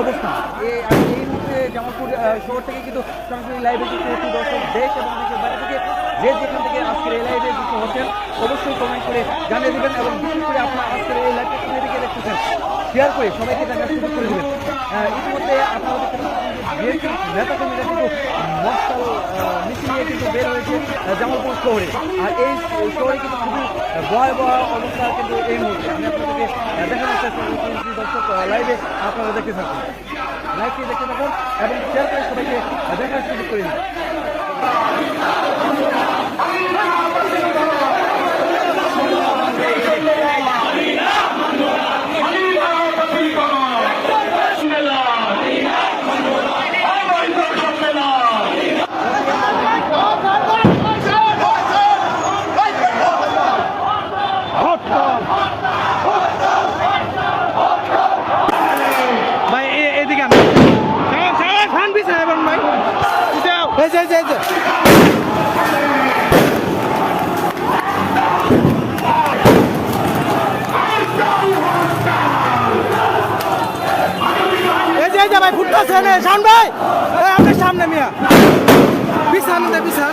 অবস্থান এই মুহূর্তে জামালপুর শহর থেকে কিন্তু সরাসরি লাইভে দেশের থেকে। যে যেখান থেকে আজকের এই লাইভে যুক্ত হচ্ছেন, অবশ্যই কমেন্ট করে জানিয়ে দেবেন এবং বিশেষ করে আপনার আজকের এই লাইভটা কোথায় থেকে দেখতেছেন শেয়ার করে সবাইকে দেখার সুযোগ করে দেবেন। ইতিমধ্যে বিএনপি নেতা কর্মীরা মিছিল নিয়ে কিন্তু বের হয়েছে জামালপুর শহরে। আর এই শহরে কিন্তু খুবই ভয়াবহ অবস্থা কিন্তু এই মুহূর্তে। আমি আপনাদেরকে দেখানোর চেষ্টা করছি দর্শক লাইভে আপনারা দেখতে থাকুন। লাইভটি দেখতে থাকুন এবং শেয়ার করে সবাইকে দেখার সুযোগ করে দিন ভাই এ- এদিকে আন ফান পিছে এবং ভাই এই যে যে, যে। ভাই এনে শান ভাই। আপনার সামনে মিয়া। বিছান দে বিছান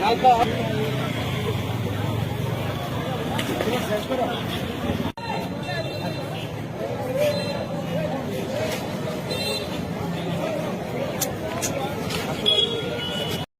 야, 나.